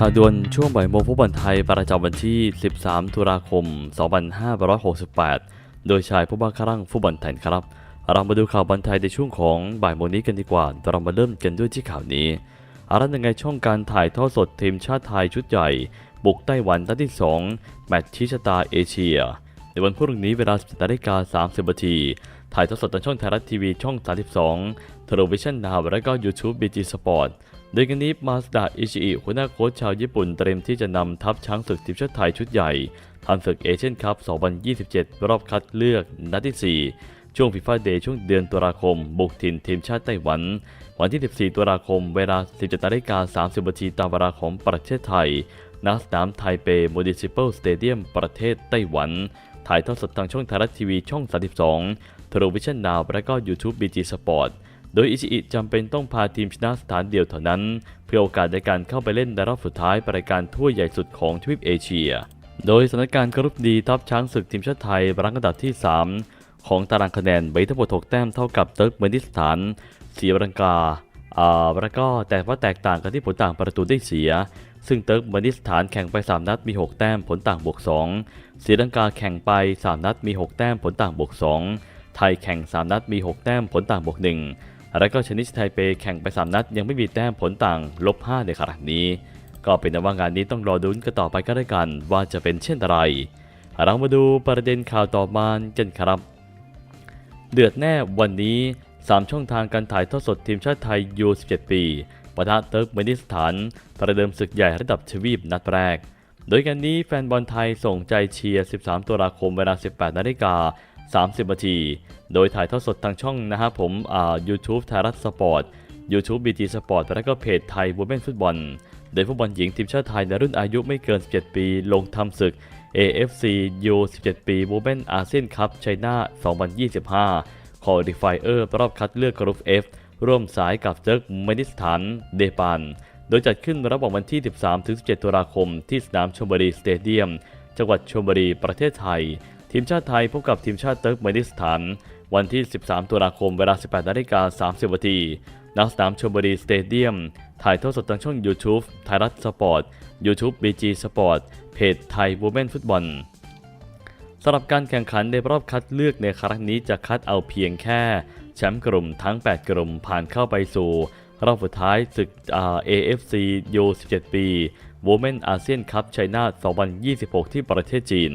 ข่าวด่วนช่วงบ่ายโมงฟุตบอลไทยประจำวันที่ 13 ตุลาคม 2568 โดยชายผู้บ้าครั่งฟุตบอลไทยครับ เรามาดูข่าวบอลไทยในช่วงของบ่ายโมงนี้กันดีกว่า เรามาเริ่มกันด้วยที่ข่าวนี้อารันยังไงช่องการถ่ายทอดสดทีมชาติไทยชุดใหญ่ บุกไต้หวันนัดที่ 2 แมตช์ชี้ชะตาเอเชีย ในวันพรุ่งนี้เวลา17นาฬิกา30นาทีถ่ายทอดสดทางช่องไทยรัฐทีวีช่อง 32 t e l e v i s i o n Now และก็ YouTube BG Sport โดยกันนี้มาสดาอิชิอิหัวหน้าโค้ชชาวญี่ปุ่นเตรียมที่จะนำทัพช้างศึกทีมชาติไทยชุดใหญ่ทำศึกเอเชียนคัพ 2027 รอบคัดเลือกนัดที่ 4 ช่วงฟีฟ่าเดย์ช่วงเดือนตุลาคม บุกถิ่นทีมชาติไต้หวัน วันที่ 14 ตุลาคม เวลา 17นาฬิกา30นาทีตามเวลาของประเทศไทยณสนามไทเปมูนิซิ p ลสเตเดียมประเทศไต้หวัน ถ่ายทอดสดทางช่องไทยรัฐทีวีช่อง 32 t e l e v i s i o n Now และก็ YouTube BG Sport โดยอิชิอิจำเป็นต้องพาทีมชนะสถานเดียวเท่านั้น เพื่อโอกาสในการเข้าไปเล่นในรอบสุดท้ายรายการถ้วยใหญ่สุดของทวีปเอเชีย โดยสถานการณ์กรุ๊ปดีทัพช้างศึกทีมชาติไทยรังอันดับที่ 3 ของตารางคะแนนใบทั้งหมด6แต้มเท่ากับเติร์กเมนิสถานศรีลังกาอ่าแล้วก็แต่ว่าแตกต่างกันที่ผลต่างประตูได้เสีย ซึ่งเติร์กเมนิสถานแข่งไป 3 นัดมี 6 แต้มผลต่างบวก2ศรีลังกาแข่งไป 3 นัดมี 6 แต้มผลต่างบวก2ไทยแข่ง 3 นัดมี 6 แต้มผลต่างบวก1 แล้วก็ชนิดไทเปแข่งไป 3 นัด ยังไม่มีแต้มผลต่างลบ 5 ในขณะนี้ ก็เป็นว่างานนี้ต้องรอดุนกันต่อไปก็ได้กัน ว่าจะเป็นเช่นไร เรามาดูประเด็นข่าวต่อมากันครับ เดือดแน่วันนี้ 3 ช่องทางการถ่ายทอดสดทีมชาติไทยยู17 ปีปะทะเติร์กเมนิสถาน ประเดิมศึกใหญ่ระดับทวีปนัดแรก โดยกันนี้แฟนบอลไทยส่งใจเชียร์ 13 ตุลาคมเวลา 18 นาฬิกา 30นาที โดยถ่ายทอดสดทางช่องนะครับผมอ่า YouTube ไทยรัฐสปอร์ต YouTube BG Sport และก็เพจไทยวูแมนฟุตบอล โดยฟุตบอลหญิงทีมชาติไทยในรุ่นอายุไม่เกิน 17 ปี ลงทำศึก AFC U 17 ปี Women ASEAN Cup China 2025คอลิฟายเออร์รอบคัดเลือกกรุ๊ป F ร่วมสายกับเจิร์กเมนิสถานเดปาน โดยจัดขึ้นระหว่างวันที่ 13-17 ตุลาคมที่สนามชลบุรีสเตเดียม จังหวัดชลบุรีประเทศไทย ทีมชาติไทยพบกับทีมชาติเติร์กเมนิสถาน วันที่ 13 ตุลาคมเวลา 18นาฬิกา30นาทีณสนามชลบุรีสเตเดียม ถ่ายทอดสดทางช่อง YouTube ไทยรัฐสปอร์ต YouTube BG Sport เพจไทยวูแมนฟุตบอลสำหรับการแข่งขันในรอบคัดเลือกในครั้งนี้จะคัดเอาเพียงแค่ แชมป์กลุ่มทั้ง 8 กลุ่มผ่านเข้าไปสู่ รอบสุดท้ายศึก AFC U 17 ปี Women ASEAN Cup China 2026 ที่ประเทศจีน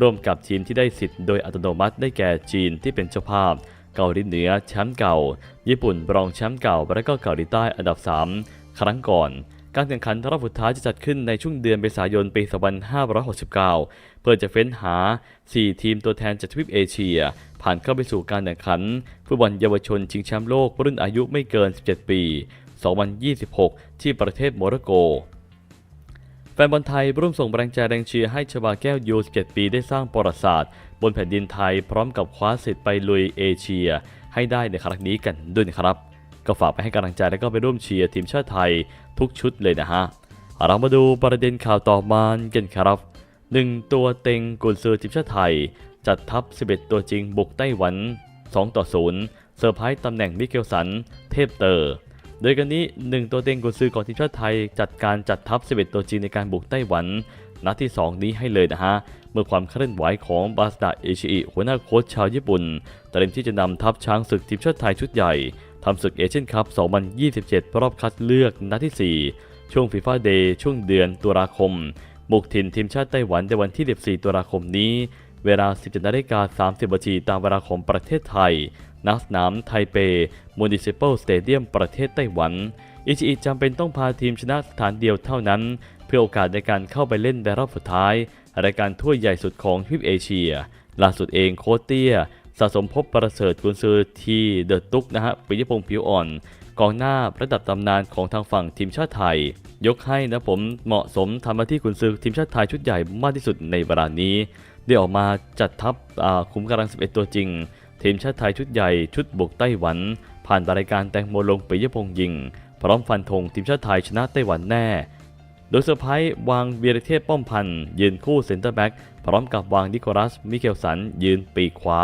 ร่วมกับทีมที่ได้สิทธิ์โดยอัตโนมัติได้แก่จีนที่เป็นเจ้าภาพ เกาหลีเหนือแชมป์เก่า ญี่ปุ่นรองแชมป์เก่า และก็เกาหลีใต้อันดับ 3 ครั้งก่อน การแข่งขันรอบสุดท้ายจะจัดขึ้นในช่วงเดือนเมษายนปี 2569 เพื่อจะเฟ้นหา 4 ทีมตัวแทนจากทวีปเอเชีย ผ่านเข้าไปสู่การแข่งขันฟุตบอลเยาวชนชิงแชมป์โลกรุ่นอายุไม่เกิน 17 ปี 2026 ที่ประเทศโมร็อกโก แฟนบอลไทยร่วมส่งแรงใจแรงเชียร์ให้ชบาแก้วยู17ปีได้สร้างประวัติศาสตร์ บนแผ่นดินไทยพร้อมกับคว้าสิทธิ์ไปลุยเอเชีย ให้ได้ในครั้งนี้กันด้วยนะครับ ก็ฝากไปให้กำลังใจและก็ไปร่วมเชียร์ทีมชาติไทยทุกชุดเลยนะฮะเรามาดูประเด็นข่าวต่อมากันครับ 1 ตัวเต็งกุนซือทีมชาติไทย จัดทัพ 11 ตัวจริงบุกไต้หวัน 2 ต่อ 0 เซอร์ไพรส์ตำแหน่งมิเกลสัน เทพเตอร์ โดยกันนี้ 1 ตัวเต็งกุนซือของทีมชาติไทย จัดการจัดทัพ 11 ตัวจริงในการบุกไต้หวันนัดที่ 2 นี้ให้เลยนะฮะ เมื่อความเคลื่อนไหวของบาสดาเอชิอิหัวหน้าโค้ชชาวญี่ปุ่นเตรียมที่จะนำทัพช้างศึกทีมชาติไทยชุดใหญ่ทำศึกเอเชียนคัพ 2027 รอบคัดเลือกนัดที่ 4 ช่วงฟีฟ่าเดย์ช่วงเดือนตุลาคม บุกถิ่นทีมชาติไต้หวันในวันที่ 14 ตุลาคมนี้ เวลา 17นาฬิกา30นาทีตามเวลาของประเทศไทย ณสนามไทเปมูนิซิ p ลสเตเดียมประเทศไต้หวัน อิชิอิจำเป็นต้องพาทีมชนะสถานเดียวเท่านั้น เพื่อโอกาสในการเข้าไปเล่นในรอบสุดท้ายรายการถ้วยใหญ่สุดของทวีปเอเชีย ล่าสุดเองโคชเตียสะสมพบประเสริฐกุนซือที่เดอะตุกนะฮะปิยพงษ์ผิวอ่อนกองหน้าระดับตำนานของทางฝั่งทีมชาติไทย ยกให้นะผมเหมาะสมทำหน้าที่กุนซือทีมชาติไทยชุดใหญ่มากที่สุดในเวลานี้ ได้ออกมาจัดทัพอ่าคุมกำลัง 11 ตัวจริง ทีมชาติไทยชุดใหญ่ชุดบุกไต้หวัน ผ่านรายการแตงโมลงปิยพงษ์ยิง พร้อมฟันธงทีมชาติไทยชนะไต้หวันแน่ โดยเซอร์ไพรส์วางเวียรเทพป้อมพันธ์ยืนคู่เซ็นเตอร์แบ็กพร้อมกับวางนิโคลัสมิเคลสัน ยืนปีกขวา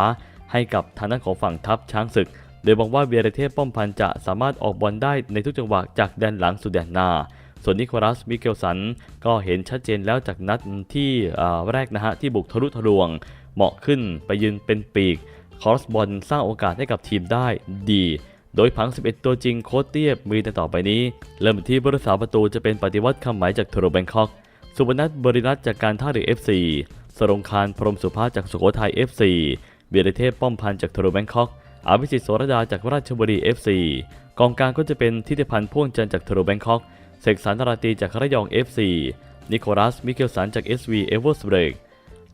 ให้กับทางด้านของฝั่งทัพช้างศึก โดยบอกว่าเวียรเทพป้อมพันธ์จะสามารถออกบอลได้ในทุกจังหวะจากแดนหลังสู่แดนหน้าส่วนนิโคลัสมิเกลสันก็เห็นชัดเจนแล้วจากนัดที่แรกนะฮะที่บุกทะลุทะลวง เหมาะขึ้นไปยืนเป็นปีก คอร์สบอลสร้างโอกาสให้กับทีมได้ดี โดยผัง 11 ตัวจริงโค้ชเตียบมีแต่ต่อไปนี้ เริ่มที่บริษาประตูจะเป็นปฏิวัติคำหมายจากโทโรแบงคอก สุพนัทบริรัตจากการท่าเรือ FC สรงคารพรมสุภาจากสุโขทัย FC เบียรเทพป้อมพันธ์จากโทโรแบงคอกอภิสิทธิ์โสรดาจากราชบุรี FC กองกลางก็จะเป็นทิติพันธ์พ่วงจันจากโทโรแบงคอกเสกสรรนราตีจากระยอง FC นิโคลัสมิเกลสันจาก SV เอเวอร์สเบรก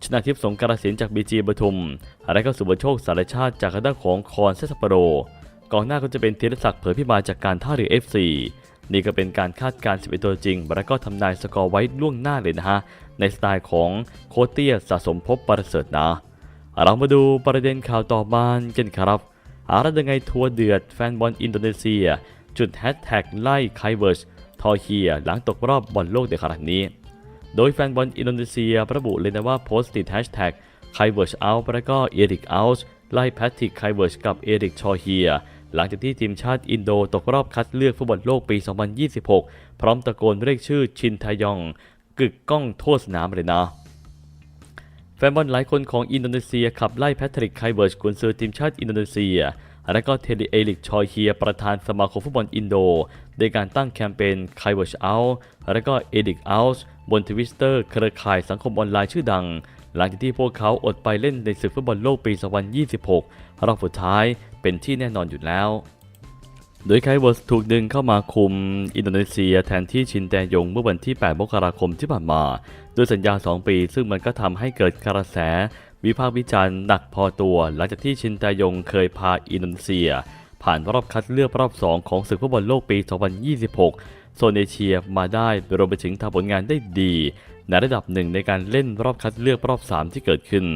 ชนะทิพย์สงกรสินจากบีจีปทุมและก็สุบโชคสารชาติจากคณะของคอนเซสปโร กองหน้าก็จะเป็นธีรศักดิ์เผยพิมายจากการท่าเรือ FC นี่ก็เป็นการคาดการณ์11ตัวจริงและก็ทำนายสกอร์ไว้ล่วงหน้าเลยนะฮะ ในสไตล์ของโคเตียสะสมภพประเสริฐนะ เรามาดูประเด็นข่าวต่อมากันครับอาระยังไงทัวร์เดือดแฟนบอลอินโดนีเซีย จุดแฮชแท็กไล่ไคเวิร์สทอเฮียหลังตกรอบบอลโลกในขณะนี้ โดยแฟนบอลอินโดนีเซียระบุเลยนะว่าโพสต์ติดแฮชแท็กไคเวิร์สเอาแล้วก็เอริกเอาส์ไล่แพทริกไคเวิร์สกับเอริกชอเฮียหลังจากที่ทีมชาติอินโดตกรอบคัดเลือกฟุตบอลโลกปี 2026 พร้อมตะโกนเรียกชื่อชินทายอง กึกก้องทั่วสนามเลยนะ แฟนบอลหลายคนของอินโดนีเซียขับไล่แพทริกไคเวิร์สกุนซือทีมชาติอินโดนีเซีย และก็เทลิเอลิกชอยเฮียประธานสมาคมฟุตบอลอินโดโดยการตั้งแคมเปญไคเวิร์สเอาและก็เอลิกเอาส์บนทวิสเตอร์เครือข่ายสังคมออนไลน์ชื่อดัง หลังจากที่พวกเขาอดไปเล่นในศึกฟุตบอลโลกปี 2026 รอบสุดท้ายเป็นที่แน่นอนอยู่แล้ว โดยไคเวิร์สถูกดึงเข้ามาคุมอินโดนีเซียแทนที่ชินแตยงเมื่อวันที่ 8 มกราคมที่ผ่านมา ด้วยสัญญา 2 ปี ซึ่งมันก็ทำให้เกิดกระแส วิพากษ์วิจารณ์หนักพอตัว หลังจากที่ชินแตยงเคยพาอินโดนีเซีย ผ่านรอบคัดเลือกรอบ 2 ของศึกฟุตบอลโลกปี 2026 โซนเอเชียมาได้รวมไปถึงทำผลงานได้ดี ในระดับหนึ่งในการเล่นรอบคัดเลือกรอบ 3 ที่เกิดขึ้น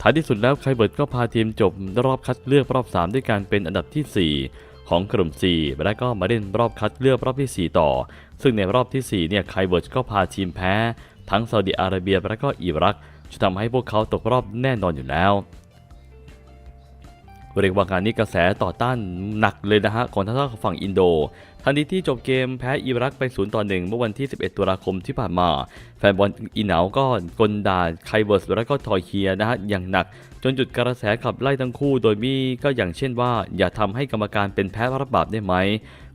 ท้ายที่สุดแล้วไคเบิร์ตก็พาทีมจบรอบคัดเลือกรอบ 3 ด้วยการเป็นอันดับทีสี่4ของกลุ่ม 4 และก็มาเล่นรอบคัดเลือกรอบที่ 4 ต่อ ซึ่งในรอบที่ 4 เนี่ยไคเบิร์ตก็พาทีมแพ้ ทั้งซาอุดิอาระเบียและก็อิรัก จะทำให้พวกเขาตกรอบแน่นอนอยู่แล้วเรียกว่างานนี้กระแสต่อต้านหนักเลยนะฮะของทั้งฝั่งอินโดทันทีที่จบเกมแพ้อิรักไป0ต่อ1เมื่อวันที่ 11 ตุลาคมที่ผ่านมา แฟนบอลอินเหนาก็กลด่าไคเวิร์สและก็ทอยเฮียนะฮะอย่างหนัก จนจุดกระแสขับไล่ทั้งคู่โดยมีก็อย่างเช่นว่า อย่าทำให้กรรมการเป็นแพ้รับบาปได้ไหม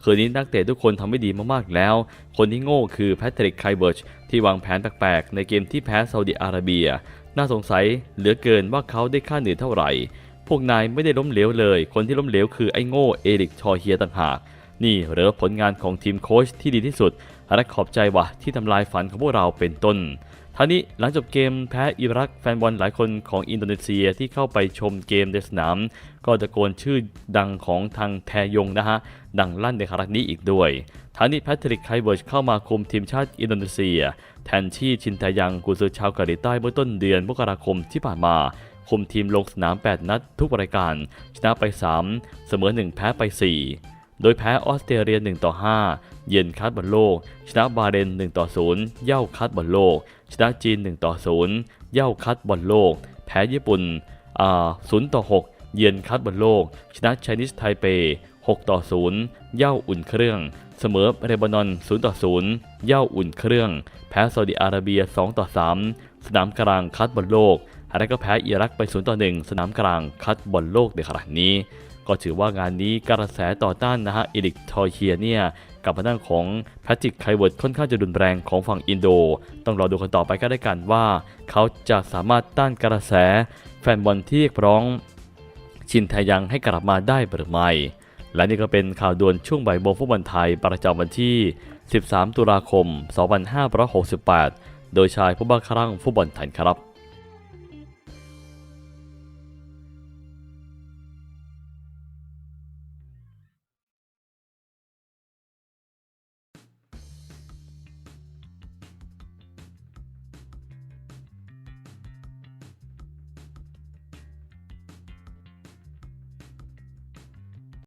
คืนนี้นักเตะทุกคนทำไม่ดีมากๆแล้ว คนที่โง่คือแพทริกไคเบิร์ชที่วางแผนแปลกๆ ในเกมที่แพ้ซาอุดิอาระเบีย น่าสงสัยเหลือเกินว่าเขาได้ค่าเหนื่อยเท่าไหร่ พวกนายไม่ได้ล้มเหลวเลย คนที่ล้มเหลวคือไอ้โง่เอริกชอเฮียต่างหาก นี่เหรือผลงานของทีมโค้ชที่ดีที่สุดและขอบใจวะที่ทำลายฝันของพวกเราเป็นต้นท่านี้หลังจบเกมแพ้อิรักแฟนบอลหลายคนของอินโดนีเซียที่เข้าไปชมเกมในสนาม ก็ตะโกนชื่อดังของทางแทยงนะฮะ ดังลั่นในครั้งนี้อีกด้วยท่านี้แพทริกไคเบิร์ชเข้ามาคุมทีมชาติอินโดนีเซีย แทนที่ชินทายังกุซือชาวเกาหลีใต้เมื่อต้นเดือนมกราคมที่ผ่านมาคุมทีมลงสนาม 8 นัดทุกรายการ ชนะไป 3 เสมอ 1 แพ้ไป 4 โดยแพ้ออสเตรเลีย1ต่อ5 เยือนคัดบอลโลก ชนะบาเรน1ต่อ0เย่าคัดบอลโลก ชนะจีน1ต่อ0เย่าคัดบอลโลก แพ้ญี่ปุ่นอ่า0ต่อ 6 เยือนคัดบอลโลก ชนะไชนีสไทเป6ต่อ0เย่าอุ่นเครื่อง เสมอเรบานอน0ต่อ0เย่าอุ่นเครื่อง แพ้ซาอุดิอาระเบีย2ต่อ3สนามกลางคัดบอลโลกและก็แพ้อิรักไป0ต่อ1สนามกลางคัดบอลโลกในขณะนี้ ก็ถือว่างานนี้กระแสต่อต้านนะฮะเอริกทอยเฮียเนี่ยกับทางของแพทริกไคเวิร์ดค่อนข้างจะรุนแรงของฝั่งอินโด ต้องรอดูกันต่อไปก็ได้กันว่า เขาจะสามารถต้านกระแส แฟนบอลที่เรียกร้อง ชินไทยังให้กลับมาได้หรือไม่และนี่ก็เป็นข่าวด่วนช่วงบ่ายโมงฟุตบอลไทยประจำวันที่ 13 ตุลาคม 2568 โดยชายผู้บ้าคลั่งฟุตบอลไทยครับ